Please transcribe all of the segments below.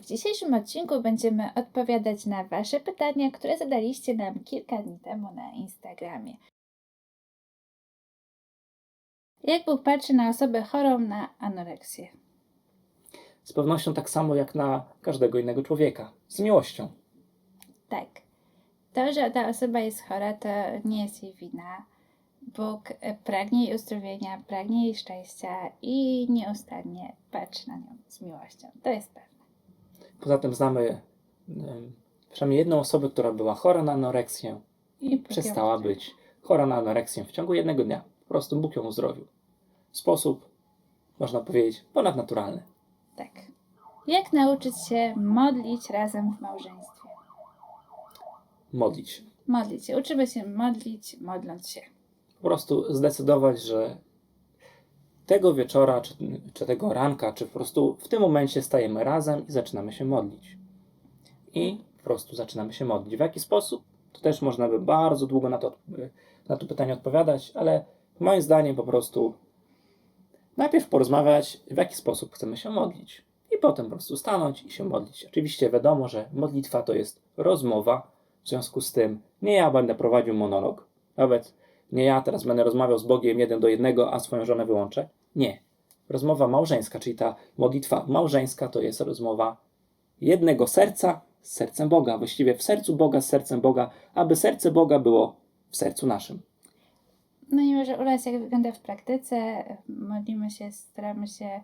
W dzisiejszym odcinku będziemy odpowiadać na Wasze pytania, które zadaliście nam kilka dni temu na Instagramie. Jak Bóg patrzy na osobę chorą na anoreksję? Z pewnością tak samo jak na każdego innego człowieka. Z miłością. Tak. To, że ta osoba jest chora, to nie jest jej wina. Bóg pragnie jej uzdrowienia, pragnie jej szczęścia i nieustannie patrzy na nią z miłością. To jest pewne. Poza tym znamy przynajmniej jedną osobę, która była chora na anoreksję i przestała być chora na anoreksję w ciągu jednego dnia. Po prostu Bóg ją uzdrowił. W sposób, można powiedzieć, ponadnaturalny. Tak. Jak nauczyć się modlić razem w małżeństwie? Modlić. Modlić się. Uczymy się modlić, modląc się. Po prostu zdecydować, że tego wieczora, czy, czy tego ranka, czy po prostu w tym momencie stajemy razem i zaczynamy się modlić. I po prostu zaczynamy się modlić. W jaki sposób? To też można by bardzo długo na to, na to pytanie odpowiadać, ale moim zdaniem po prostu najpierw porozmawiać, w jaki sposób chcemy się modlić. I potem po prostu stanąć i się modlić. Oczywiście wiadomo, że modlitwa to jest rozmowa, w związku z tym nie ja będę prowadził monolog, nawet nie ja teraz będę rozmawiał z Bogiem jeden do jednego, a swoją żonę wyłączę. Nie. Rozmowa małżeńska, czyli ta modlitwa małżeńska, to jest rozmowa jednego serca z sercem Boga. Właściwie w sercu Boga z sercem Boga, aby serce Boga było w sercu naszym. No i może nas jak wygląda w praktyce, modlimy się, staramy się,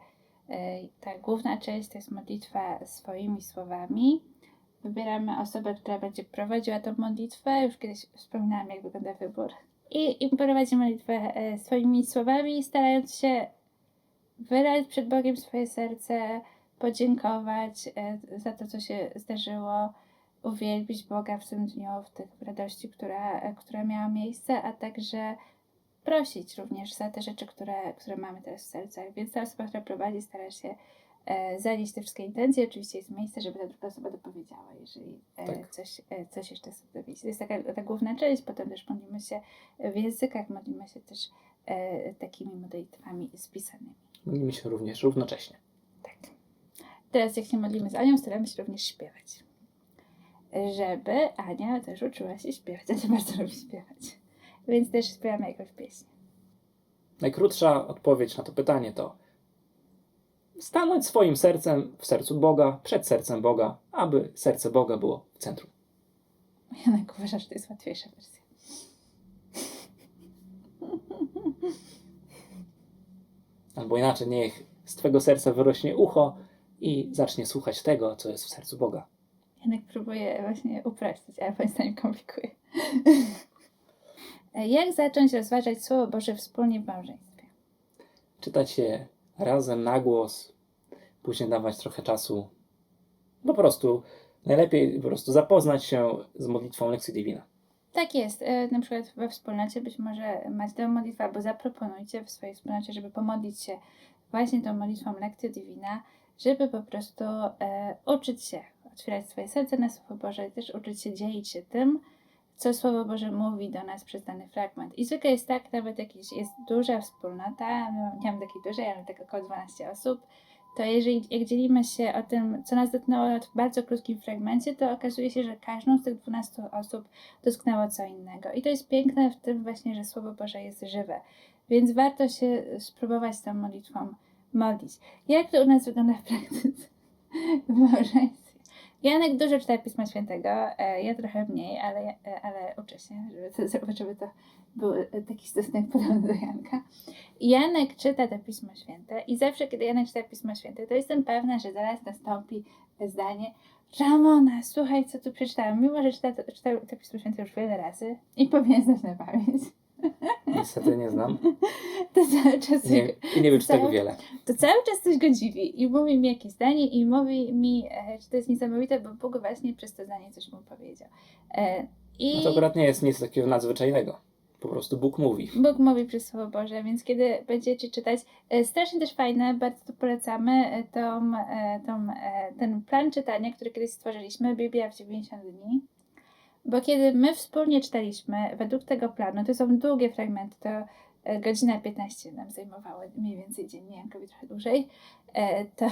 e, ta główna część to jest modlitwa swoimi słowami. Wybieramy osobę, która będzie prowadziła tą modlitwę. Już kiedyś wspominałam, jak wygląda wybór. I, i prowadzimy modlitwę e, swoimi słowami, starając się wylać przed Bogiem swoje serce, podziękować e, za to, co się zdarzyło, uwielbić Boga w tym dniu, w tych radości, która, e, która miała miejsce, a także prosić również za te rzeczy, które, które mamy teraz w sercach. Więc ta osoba, która prowadzi, stara się zanieść te wszystkie intencje. Oczywiście jest miejsce, żeby ta druga osoba dopowiedziała, jeżeli e, Tak. coś, e, coś jeszcze chce dowiedzieć. To jest taka ta główna część, potem też modlimy się w językach, modlimy się też e, takimi modlitwami spisanymi. Modlimy się również równocześnie. Tak. Teraz jak się modlimy z Anią, staramy się również śpiewać. Żeby Ania też uczyła się śpiewać. Ania bardzo lubi śpiewać. Więc też śpiewamy jakąś pieśń. Najkrótsza odpowiedź na to pytanie to stanąć swoim sercem w sercu Boga, przed sercem Boga, aby serce Boga było w centrum. Janek uważa, że to jest łatwiejsza wersja. Albo inaczej, niech z Twego serca wyrośnie ucho i zacznie słuchać tego, co jest w sercu Boga. Janek próbuje właśnie uprościć, ale zdaniem komplikuje. Jak zacząć rozważać Słowo Boże wspólnie w małżeństwie? Czytać je razem na głos, później dawać trochę czasu. Po prostu najlepiej po prostu zapoznać się z modlitwą Lexi Divina. Tak jest. E, Na przykład we wspólnocie być może macie tę modlitwę, albo zaproponujcie w swojej wspólnocie, żeby pomodlić się właśnie tą modlitwą Lectio Divina, żeby po prostu e, uczyć się, otwierać swoje serce na Słowo Boże i też uczyć się dzielić się tym, co Słowo Boże mówi do nas przez dany fragment. I zwykle jest tak, nawet jak jest duża wspólnota, nie mam takiej dużej, ale tak około 12 osób, to jeżeli jak dzielimy się o tym, co nas dotknęło w bardzo krótkim fragmencie, to okazuje się, że każdą z tych 12 osób dotknęło co innego. I to jest piękne w tym właśnie, że Słowo Boże jest żywe. Więc warto się spróbować tą modlitwą modlić. Jak to u nas wygląda w praktyce w? Janek dużo czyta Pisma Świętego, e, ja trochę mniej, ale, e, ale uczę się, żeby to, żeby to był e, taki stosunek podobny do Janka. Janek czyta te Pismo Święte i zawsze, kiedy Janek czyta Pismo Święte, to jestem pewna, że zaraz nastąpi zdanie Ramona, słuchaj, co tu przeczytałam. Mimo, że czyta, czytał to Pismo Święte już wiele razy i powinien znać na pamięć, Niestety nie znam. to cały czas, Nie, I nie wiem, czy tego Cały- wiele. to cały czas coś go dziwi i mówi mi jakieś zdanie i mówi mi, e, że to jest niesamowite, bo Bóg właśnie przez to zdanie coś mu powiedział. E, I No to akurat nie jest nic takiego nadzwyczajnego. Po prostu Bóg mówi. Bóg mówi przez Słowo Boże, więc kiedy będziecie czytać, e, strasznie też fajne, bardzo to polecamy, tą, tą, ten plan czytania, który kiedyś stworzyliśmy, Biblia w 90 dni. Bo kiedy my wspólnie czytaliśmy według tego planu, to są długie fragmenty, to e, godzina 15 nam zajmowało mniej więcej dziennie, Jankowi trochę dłużej, e, to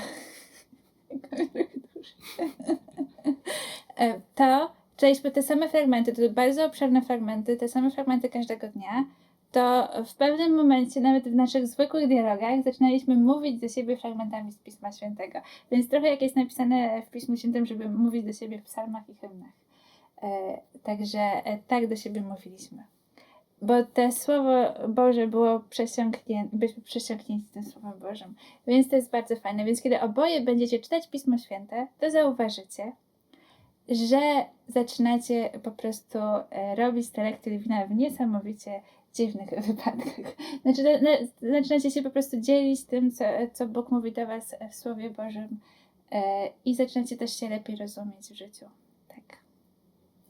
e, to czytaliśmy te same fragmenty, to bardzo obszerne fragmenty, te same fragmenty każdego dnia, to w pewnym momencie, nawet w naszych zwykłych dialogach, zaczynaliśmy mówić do siebie fragmentami z Pisma Świętego. Więc trochę jak jest napisane w Pismu Świętym, żeby mówić do siebie w psalmach i hymnach. E, także e, tak do siebie mówiliśmy. Bo to Słowo Boże było przesiąknięte, byliśmy przesiąknięci tym Słowem Bożym. Więc to jest bardzo fajne. Więc kiedy oboje będziecie czytać Pismo Święte, to zauważycie, że zaczynacie po prostu e, robić te w niesamowicie dziwnych wypadkach. Znaczy, na, na, zaczynacie się po prostu dzielić tym, co, co Bóg mówi do Was w Słowie Bożym i zaczynacie też się lepiej rozumieć w życiu.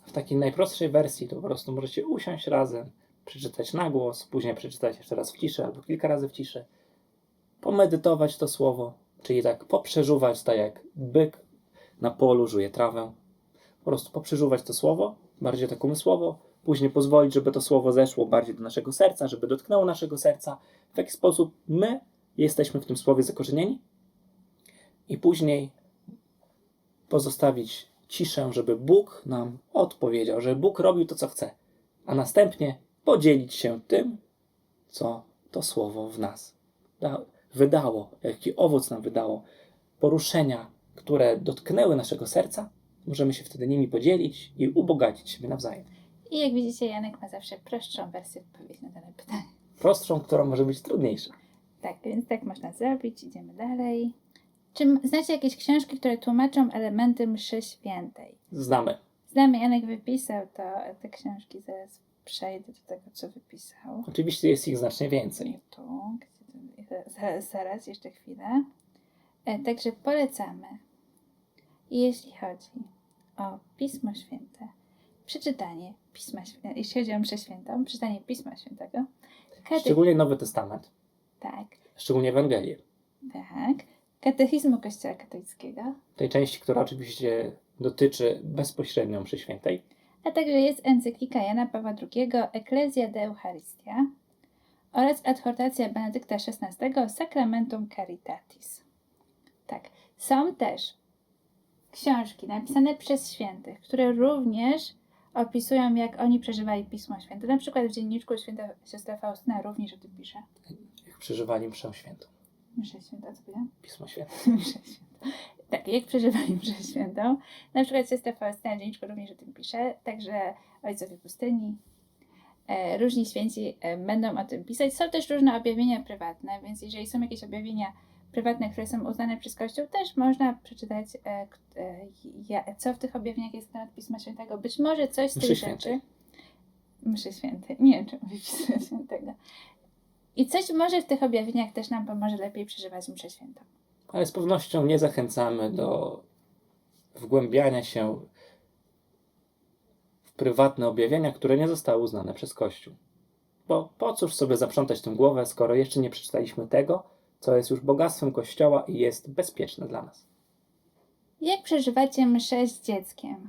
W takiej najprostszej wersji to po prostu możecie usiąść razem, przeczytać na głos, później przeczytać jeszcze raz w ciszy albo kilka razy w ciszy, pomedytować to słowo, czyli tak poprzeżuwać, tak jak byk na polu żuje trawę. Po prostu poprzeżuwać to słowo, bardziej tak umysłowo, później pozwolić, żeby to słowo zeszło bardziej do naszego serca, żeby dotknęło naszego serca. W jaki sposób my jesteśmy w tym słowie zakorzenieni i później pozostawić ciszę, żeby Bóg nam odpowiedział, żeby Bóg robił to, co chce, a następnie podzielić się tym, co to słowo w nas da- wydało, jaki owoc nam wydało, poruszenia, które dotknęły naszego serca, możemy się wtedy nimi podzielić i ubogacić siebie nawzajem. I jak widzicie, Janek ma zawsze prostszą wersję odpowiedzi na dane pytanie. Prostszą, która może być trudniejsza. Tak, więc tak można zrobić. Idziemy dalej. Czy znacie jakieś książki, które tłumaczą elementy mszy świętej? Znamy. Znamy, Janek wypisał to, te książki, zaraz przejdę do tego, co wypisał. Oczywiście jest ich znacznie więcej. Tu, zaraz, zaraz, jeszcze chwilę. E, także polecamy, jeśli chodzi o Pismo Święte, przeczytanie Pisma Świętego, jeśli chodzi o mszę świętą, przeczytanie Pisma Świętego, Szczególnie Nowy Testament, tak, szczególnie Ewangelię. tak, katechizmu Kościoła katolickiego, Tej części, która oczywiście dotyczy bezpośrednio mszy świętej. a także jest encyklika Jana Pawła II Ecclesia de Eucharistia oraz adhortacja Benedykta XVI Sacramentum Caritatis. Tak, są też książki napisane przez świętych, które również opisują, jak oni przeżywali Pismo Święte. Na przykład w dzienniczku święta siostra Faustyna również o tym pisze. Jak przeżywali mszę świętą. Mszę święta, co powiedziałam? Pismo święte. Mszę świętą. Tak, jak przeżywali mszę świętą. Na przykład siostra Faustyna w dzienniczku również o tym pisze, także ojcowie pustyni, e, różni święci e, będą o tym pisać. Są też różne objawienia prywatne, więc jeżeli są jakieś objawienia prywatne, które są uznane przez Kościół, też można przeczytać, e, e, co w tych objawieniach jest na temat Pisma Świętego. Być może coś z tych rzeczy. Mszy Świętej. Nie wiem, czy mówię Pisma Świętego. I coś może w tych objawieniach też nam pomoże lepiej przeżywać mszę świętą. Ale z pewnością nie zachęcamy do wgłębiania się w prywatne objawienia, które nie zostały uznane przez Kościół. Bo po cóż sobie zaprzątać tę głowę, skoro jeszcze nie przeczytaliśmy tego, co jest już bogactwem Kościoła i jest bezpieczne dla nas. Jak przeżywacie mszę z dzieckiem?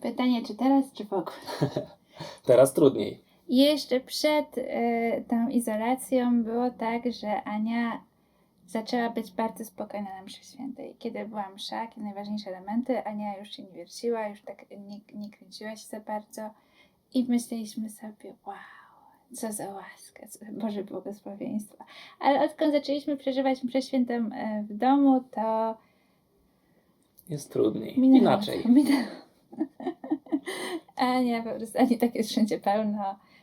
Pytanie, czy teraz, czy w ogóle? Teraz trudniej. Jeszcze przed y, tą izolacją było tak, że Ania zaczęła być bardzo spokojna na mszy świętej. Kiedy była msza, kiedy najważniejsze elementy, Ania już się nie wierciła, już tak nie, nie kręciła się za bardzo i myśleliśmy sobie, wow, co za łaska, co, Boże błogosławieństwa. Ale odkąd zaczęliśmy przeżywać mszę świętą y, w domu, to Jest trudniej. Minęło Inaczej. to, Minęło. Ania po prostu, Ani tak jest wszędzie pełno, e,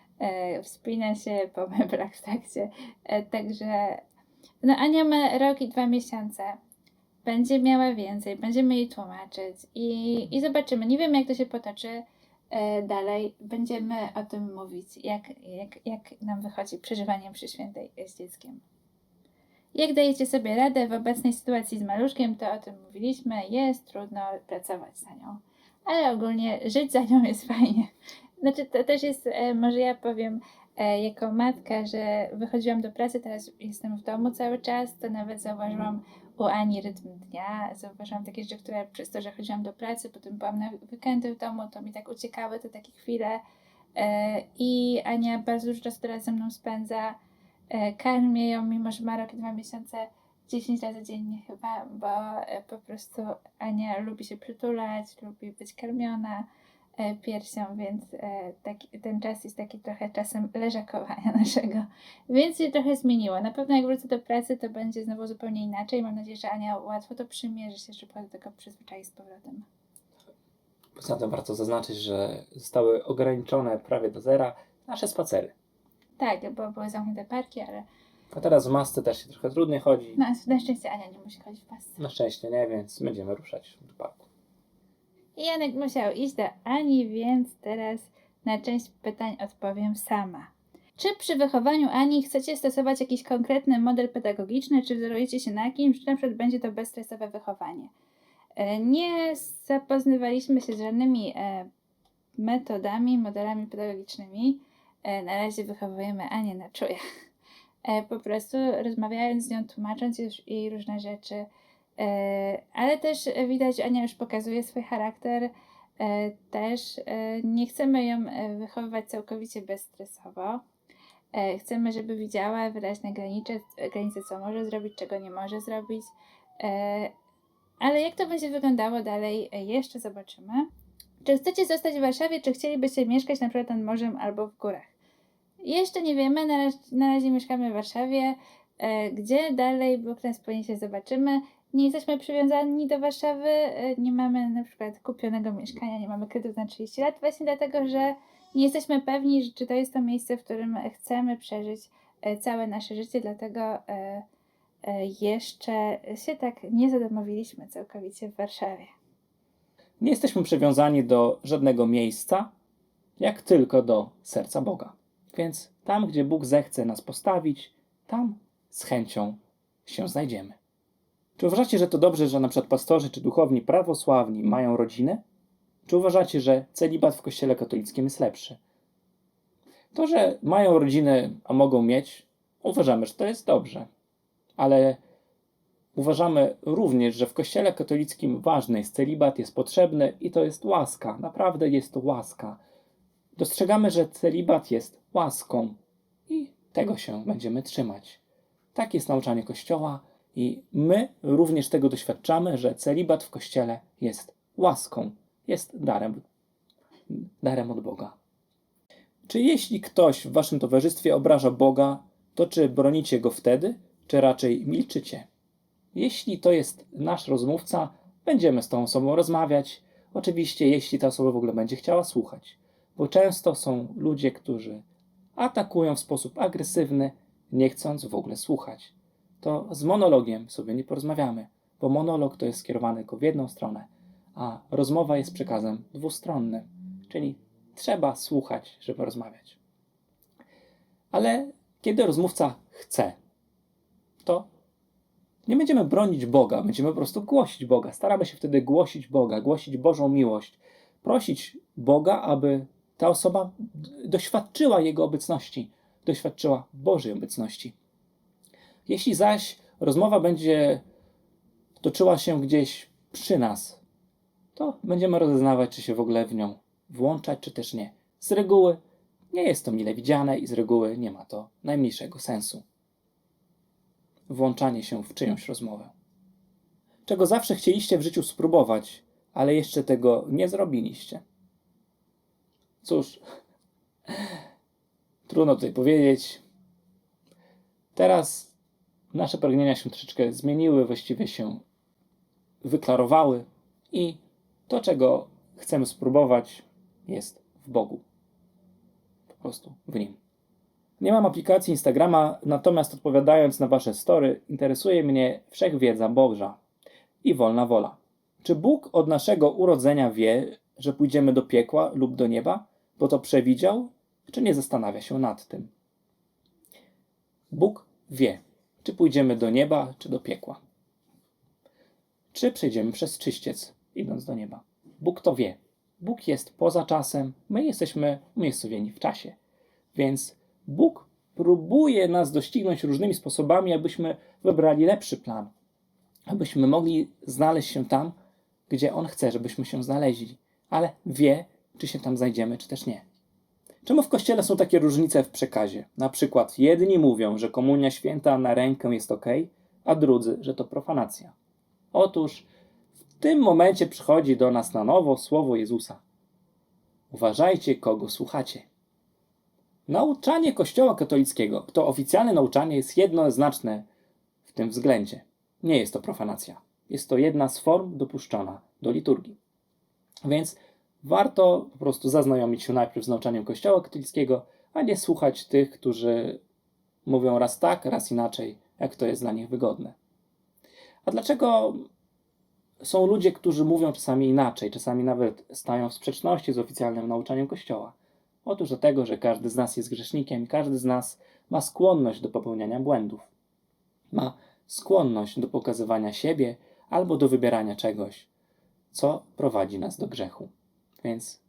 wspina się po meblach w trakcie, e, także no Ania ma rok i dwa miesiące, będzie miała więcej, będziemy jej tłumaczyć i, i zobaczymy, nie wiem jak to się potoczy e, dalej, będziemy o tym mówić, jak, jak, jak nam wychodzi przeżywanie przy świętej z dzieckiem. Jak dajecie sobie radę w obecnej sytuacji z maluszkiem, to o tym mówiliśmy, jest trudno pracować za nią ale ogólnie żyć za nią jest fajnie. Znaczy, to też jest, e, może ja powiem, e, jako matka, że wychodziłam do pracy, teraz jestem w domu cały czas, to nawet zauważyłam u Ani rytm dnia, zauważyłam takie rzeczy, które przez to, że chodziłam do pracy, potem byłam na weekendy w domu, to mi tak uciekały te takie chwile e, i Ania bardzo dużo czasu teraz ze mną spędza, karmię ją, mimo że ma rok i dwa miesiące 10 razy dziennie chyba, bo po prostu Ania lubi się przytulać, lubi być karmiona piersią, więc e, taki, ten czas jest taki trochę czasem leżakowania naszego. Więc się trochę zmieniło. Na pewno jak wrócę do pracy, to będzie znowu zupełnie inaczej. Mam nadzieję, że Ania łatwo to przyjmie, że się szybko do tego przyzwyczai z powrotem. Poza tym warto zaznaczyć, że zostały ograniczone prawie do zera nasze spacery. Tak, bo były zamknięte parki, ale A teraz w masce też się trochę trudniej chodzi. no, na szczęście Ania nie musi chodzić w pasce. Na szczęście nie, więc będziemy ruszać do parku. I Janek musiał iść do Ani, więc teraz na część pytań odpowiem sama. Czy przy wychowaniu Ani chcecie stosować jakiś konkretny model pedagogiczny, czy wzorujecie się na kimś, czy na przykład będzie to bezstresowe wychowanie? E, Nie zapoznawaliśmy się z żadnymi e, metodami, modelami pedagogicznymi. E, Na razie wychowujemy Anię na czujach. E, Po prostu rozmawiając z nią, tłumacząc jej różne rzeczy, ale też e, widać, Ania już pokazuje swój charakter. E, Też e, nie chcemy ją e, wychowywać całkowicie bezstresowo. E, Chcemy, żeby widziała wyraźne granice, granice, co może zrobić, czego nie może zrobić. E, Ale jak to będzie wyglądało dalej, e, jeszcze zobaczymy. Czy chcecie zostać w Warszawie, czy chcielibyście mieszkać na przykład nad morzem albo w górach? Jeszcze nie wiemy, na razie, na razie mieszkamy w Warszawie. E, Gdzie dalej Bóg nas poniesie, zobaczymy nie jesteśmy przywiązani do Warszawy, e, nie mamy na przykład kupionego mieszkania, nie mamy kredytu na 30 lat, właśnie dlatego, że nie jesteśmy pewni, czy to jest to miejsce, w którym chcemy przeżyć e, całe nasze życie, dlatego e, jeszcze się tak nie zadomowiliśmy całkowicie w Warszawie. Nie jesteśmy przywiązani do żadnego miejsca, jak tylko do serca Boga. Więc tam, gdzie Bóg zechce nas postawić, tam z chęcią się znajdziemy. Czy uważacie, że to dobrze, że na przykład pastorzy czy duchowni prawosławni mają rodzinę? Czy uważacie, że celibat w kościele katolickim jest lepszy? To, że mają rodzinę, a mogą mieć, uważamy, że to jest dobrze. Ale uważamy również, że w kościele katolickim ważny jest celibat, jest potrzebny i to jest łaska. Naprawdę jest to łaska. Dostrzegamy, że celibat jest łaską i tego się będziemy trzymać. Tak jest nauczanie Kościoła i my również tego doświadczamy, że celibat w Kościele jest łaską, jest darem, darem od Boga. Czy jeśli ktoś w waszym towarzystwie obraża Boga, to czy bronicie go wtedy, czy raczej milczycie? Jeśli to jest nasz rozmówca, będziemy z tą osobą rozmawiać. Oczywiście, jeśli ta osoba w ogóle będzie chciała słuchać, bo często są ludzie, którzy atakują w sposób agresywny, nie chcąc w ogóle słuchać. To z monologiem sobie nie porozmawiamy, bo monolog to jest skierowany tylko w jedną stronę, a rozmowa jest przekazem dwustronnym, czyli trzeba słuchać, żeby rozmawiać. Ale kiedy rozmówca chce, to nie będziemy bronić Boga, będziemy po prostu głosić Boga. Staramy się wtedy głosić Boga, głosić Bożą miłość, prosić Boga, aby ta osoba doświadczyła Jego obecności, doświadczyła Bożej obecności. Jeśli zaś rozmowa będzie toczyła się gdzieś przy nas, to będziemy rozeznawać, czy się w ogóle w nią włączać, czy też nie. Z reguły nie jest to mile widziane i z reguły nie ma to najmniejszego sensu. Włączanie się w czyjąś rozmowę. Czego zawsze chcieliście w życiu spróbować, ale jeszcze tego nie zrobiliście. Cóż, trudno tutaj powiedzieć. Teraz nasze pragnienia się troszeczkę zmieniły, właściwie się wyklarowały i to, czego chcemy spróbować, jest w Bogu. Po prostu w Nim. Nie mam aplikacji Instagrama, natomiast odpowiadając na Wasze story, interesuje mnie wszechwiedza Boża i wolna wola. Czy Bóg od naszego urodzenia wie, że pójdziemy do piekła lub do nieba, bo to przewidział, czy nie zastanawia się nad tym? Bóg wie, czy pójdziemy do nieba, czy do piekła. Czy przejdziemy przez czyściec, idąc do nieba. Bóg to wie. Bóg jest poza czasem, my jesteśmy umiejscowieni w czasie. Więc Bóg próbuje nas doścignąć różnymi sposobami, abyśmy wybrali lepszy plan, abyśmy mogli znaleźć się tam, gdzie On chce, żebyśmy się znaleźli, ale wie, czy się tam znajdziemy, czy też nie. Czemu w kościele są takie różnice w przekazie? Na przykład jedni mówią, że komunia święta na rękę jest ok, a drudzy, że to profanacja. Otóż w tym momencie przychodzi do nas na nowo słowo Jezusa. Uważajcie, kogo słuchacie. Nauczanie Kościoła katolickiego, to oficjalne nauczanie, jest jednoznaczne w tym względzie. Nie jest to profanacja. Jest to jedna z form dopuszczona do liturgii. Więc warto po prostu zaznajomić się najpierw z nauczaniem Kościoła katolickiego, a nie słuchać tych, którzy mówią raz tak, raz inaczej, jak to jest dla nich wygodne. A dlaczego są ludzie, którzy mówią czasami inaczej, czasami nawet stają w sprzeczności z oficjalnym nauczaniem Kościoła? Otóż dlatego, że każdy z nas jest grzesznikiem, każdy z nas ma skłonność do popełniania błędów. Ma skłonność do pokazywania siebie albo do wybierania czegoś, co prowadzi nas do grzechu. Więc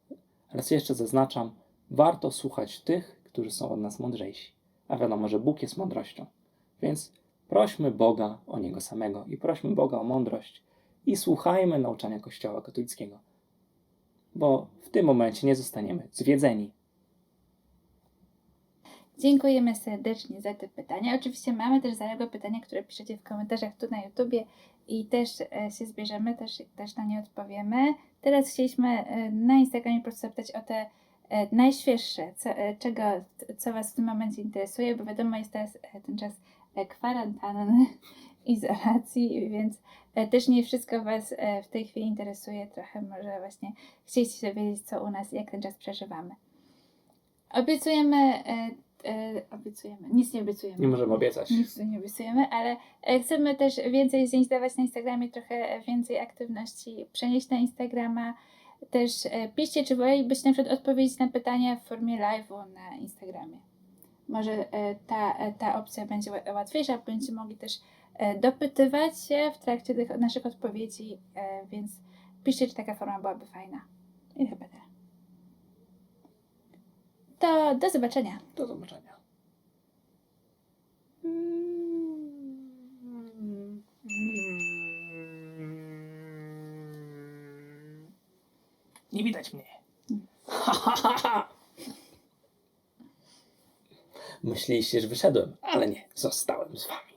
raz jeszcze zaznaczam, warto słuchać tych, którzy są od nas mądrzejsi. A wiadomo, że Bóg jest mądrością. Więc prośmy Boga o Niego samego i prośmy Boga o mądrość i słuchajmy nauczania Kościoła katolickiego. Bo w tym momencie nie zostaniemy zwiedzeni. Dziękujemy serdecznie za te pytania. Oczywiście mamy też zaległe pytania, które piszecie w komentarzach tu na YouTubie i też e, się zbierzemy, też, też na nie odpowiemy. Teraz chcieliśmy e, na Instagramie po prostu zapytać o te e, najświeższe, co, e, czego, co Was w tym momencie interesuje, bo wiadomo, jest teraz ten czas kwarantanny, izolacji, więc też nie wszystko Was w tej chwili interesuje. Trochę może właśnie chcieliście dowiedzieć, co u nas, jak ten czas przeżywamy. Obiecujemy, e, obiecujemy, nic nie obiecujemy. Nie możemy obiecać. Nic tu nie obiecujemy, ale e, chcemy też więcej zdjęć dawać na Instagramie, trochę więcej aktywności przenieść na Instagrama. Też e, piszcie, czy wolelibyście na przykład odpowiedzieć na pytania w formie live'u na Instagramie. Może e, ta, e, ta opcja będzie ła- łatwiejsza, będziecie mogli też e, dopytywać się w trakcie tych naszych odpowiedzi, e, więc piszcie, czy taka forma byłaby fajna. I chyba tyle. To do zobaczenia. Do zobaczenia. Nie widać mnie. Myśleliście, że wyszedłem, ale nie, zostałem z wami.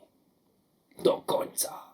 Do końca.